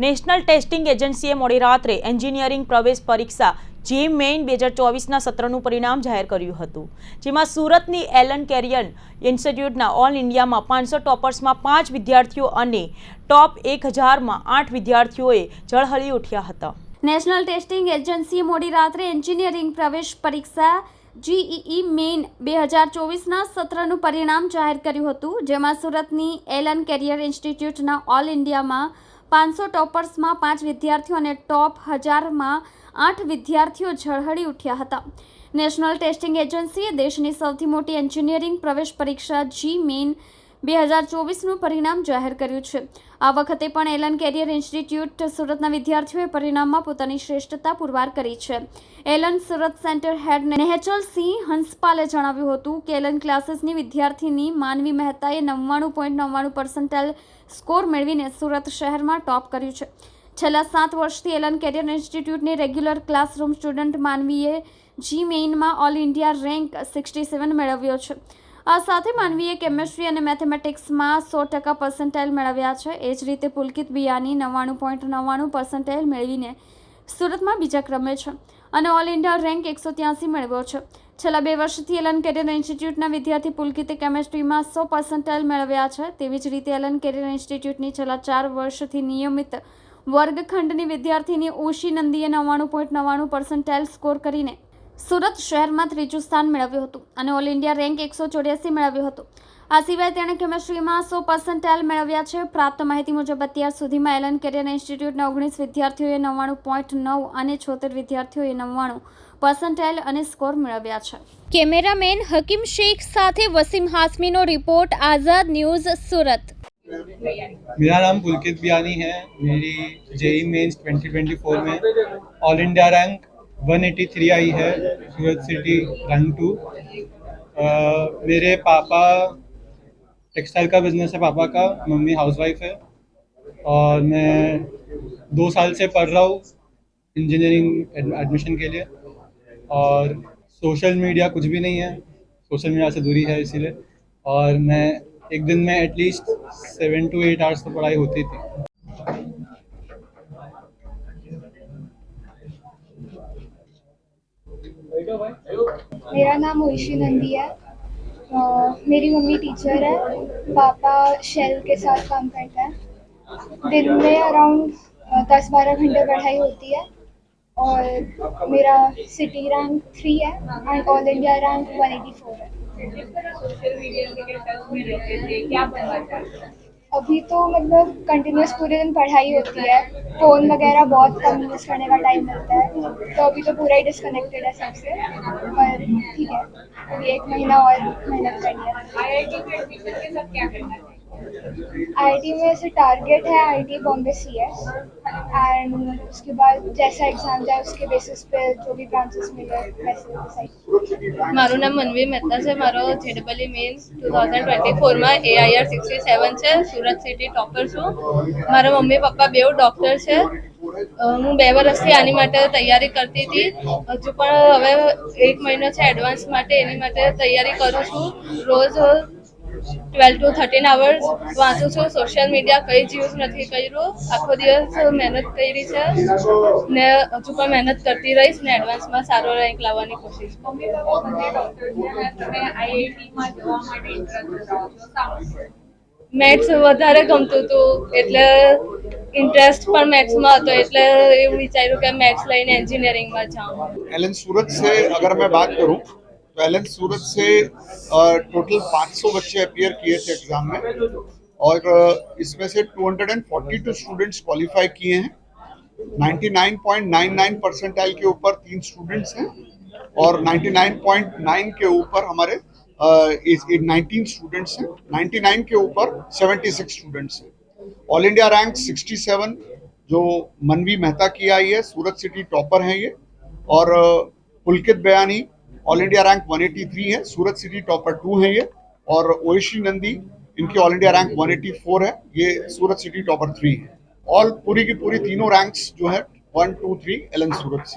National testing એજન્સીએ મોડી રાત્રે એન્જિનિયરિંગ પ્રવેશ પરીક્ષા જે મેઇન બે હજાર ચોવીસના સત્રનું પરિણામ જાહેર કર્યું હતું. જેમાં સુરતની એલન કેરિયન ઇન્સ્ટિટ્યૂટના ઓલ ઇન્ડિયામાં પાંચસો ટોપર્સમાં પાંચ વિદ્યાર્થીઓ અને ટોપ એક હજારમાં આઠ વિદ્યાર્થીઓએ ઝળહળી ઉઠ્યા હતા. નેશનલ ટેસ્ટિંગ એજન્સીએ મોડી રાત્રે એન્જિનિયરિંગ પ્રવેશ પરીક્ષા જીઈઈ મેઇન બે હજાર ચોવીસના સત્રનું પરિણામ જાહેર કર્યું હતું, જેમાં સુરતની એલન કેરિયર ઇન્સ્ટિટ્યૂટના ઓલ ઇન્ડિયામાં પાંચસો ટોપર્સમાં પાંચ વિદ્યાર્થીઓ અને ટોપ હજારમાં આઠ વિદ્યાર્થીઓ ઝળહળી ઉઠ્યા હતા. નેશનલ ટેસ્ટિંગ એજન્સીએ દેશની સૌથી મોટી એન્જિનિયરિંગ પ્રવેશ પરીક્ષા જી મેઇન બે હજાર ચોવીસનું પરિણામ જાહેર કર્યું છે. આ વખતે પણ એલન કેરિયર ઇન્સ્ટિટ્યૂટ સુરતના વિદ્યાર્થીઓએ પરિણામમાં પોતાની શ્રેષ્ઠતા પુરવાર કરી છે. Allen Surat center head Nehchal Singh હંસપાલે જણાવ્યું હતું કે એલન ક્લાસીસની વિદ્યાર્થીની માનવી મહેતાએ નવ્વાણું પોઈન્ટ નવ્વાણું પર્સન્ટાઇલ સ્કોર મેળવીને સુરત શહેરમાં ટોપ કર્યું છે. છેલ્લા સાત વર્ષથી એલન કેરિયર ઇન્સ્ટિટ્યૂટની રેગ્યુલર ક્લાસરૂમ સ્ટુડન્ટ માનવીએ JEE મેઇનમાં all India rank sixty seven મેળવ્યો છે. આ સાથે માનવીએ કેમેસ્ટ્રી અને મેથેમેટિક્સમાં સો ટકા પર્સન્ટાઇલ મેળવ્યા છે. એ જ રીતે પુલકિત બિયાની નવ્વાણું પોઈન્ટ નવ્વાણું પર્સન્ટાઇલ મેળવીને સુરતમાં બીજા ક્રમે છે અને ઓલ ઇન્ડિયા રેન્ક એકસો ત્યાસી મેળવ્યો છે. છેલ્લા બે વર્ષથી એલન કેરિયર ઇન્સ્ટિટ્યૂટના વિદ્યાર્થી પુલકિતે કેમેસ્ટ્રીમાં સો પર્સન્ટાઇલ મેળવ્યા છે. તેવી જ રીતે એલન કેરિયર ઇન્સ્ટિટ્યૂટની છેલ્લા ચાર વર્ષથી નિયમિત વર્ગખંડની વિદ્યાર્થીની ઓશી નંદીએ નવ્વાણું પોઈન્ટ નવ્વાણું પર્સન્ટાઇલ સ્કોર કરીને સુરત શહેરમાં ત્રીજું સ્થાન મેળવ્યું હતું અને ઓલ ઇન્ડિયા રેન્ક એકસો ચોર્યાસી મેળવ્યો હતો આ સિવાય તેણે કેમેસ્ટ્રીમાં સો પર્સન્ટાઇલ મેળવ્યા છે પ્રાપ્ત માહિતી મુજબ અત્યાર સુધીમાં એલન કેરિયર ઇન્સ્ટિટ્યૂટના ઓગણીસ વિદ્યાર્થીઓએ નવ્વાણું પોઈન્ટ નવ અને છોતેર વિદ્યાર્થીઓએ નવ્વાણું પર્સન્ટાઇલ અને સ્કોર મેળવ્યા છે કેમેરામેન હકીમ શેખ સાથે વસીમ હાસમીનો રિપોર્ટ આઝાદ ન્યૂઝ સુરત मेरा नाम पुलकित बियानी है मेरी जेई मेंस 2024 में ऑल इंडिया रैंक 183 आई है सूरत सिटी रैंक टू मेरे पापा टेक्सटाइल का बिज़नेस है, पापा का, मम्मी हाउसवाइफ है। और मैं दो साल से पढ़ रहा हूँ इंजीनियरिंग एडमिशन के लिए। और सोशल मीडिया कुछ भी नहीं है सोशल मीडिया से दूरी है इसीलिए। और मैं एक दिन में at least seven two eight hours तो पढ़ाई होती थी। मेरा नाम ओइशी नंदी है। अ, मेरी मम्मी टीचर है। पापा शेल के साथ काम करते हैं। दिन में अराउंड दस बारह घंटे पढ़ाई होती है। और मेरा सिटी रैंक थ्री है and all India rank one eighty four है? अभी तो मतलब कंटिन्यूस पूरे दिन पढ़ाई होती है। फ़ोन वगैरह बहुत कम यूज़ करने का टाइम मिलता है। तो अभी तो पूरा ही डिस्कनेक्टेड है सबसे। पर ठीक है, अभी एक महीना और मेहनत करनी है? आईआईटी में एडमिशन के साथ क्या करना चाहिए आईआईटी में ऐसे टारगेट है IIT Bombay C S and उसके बाद जैसा एग्ज़ाम जाए उसके बेसिस पे जो भी ब्रांचेस मिले वैसे डिसाइड મારું નામ મનવી મહેતા છે મારો જેડબલી મીન્સ ટુ થાઉઝન્ડ ટ્વેન્ટી ફોરમાં એઆઈઆર સિક્સટી સેવન છે સુરત સિટી ટોપર છું મારા મમ્મી પપ્પા બેઉ ડૉક્ટર છે અ, હું બે વર્ષથી આની માટે તૈયારી કરતી હતી હજુ પણ હવે એક મહિનો છે એડવાન્સ માટે એની માટે તૈયારી કરું છું રોજ ટ્વેલ્વ ટુ થર્ટીન અવર્સ વાંચું છું સોશિયલ મીડિયા કઈ જ યુઝ નથી કર્યું. આખો દિવસ મહેનત કરી છે ને હજુ પણ મહેનત કરતી રહીશ ને એડવાન્સમાં સારો રેન્ક લાવવાની કોશિશ મેથ્સ વધારે ગમતું હતું, એટલે ઇન્ટરેસ્ટ પણ મેથ્સમાં હતો, એટલે એવું વિચાર્યું કે મેથ્સ લઈને એન્જિનિયરિંગમાં જાઉં. એલેન, સુરત છે, અગર મેં વાત કરું एलन सूरत से टोटल 500 बच्चे अपियर किए थे एग्ज़ाम में और इसमें से 242 स्टूडेंट्स क्वालिफाई किए हैं। 99.99 परसेंटाइल के ऊपर तीन स्टूडेंट्स हैं और 99.9 के ऊपर हमारे नाइनटीन स्टूडेंट्स हैं। 99 के ऊपर 76 स्टूडेंट्स हैं। ऑल इंडिया रैंक 67 जो मनवी मेहता की आई है सूरत सिटी टॉपर हैं ये। और पुलकित बयानी ऑल इंडिया रैंक 183 है, सूरत सिटी टॉपर टू है ये, और ओशी नंदी, इनकी ऑल इंडिया रैंक 184 है, ये सूरत सिटी टॉपर थ्री है। ऑल पूरी की पूरी तीनों रैंक्स जो है, वन, टू, थ्री, एल सूरत से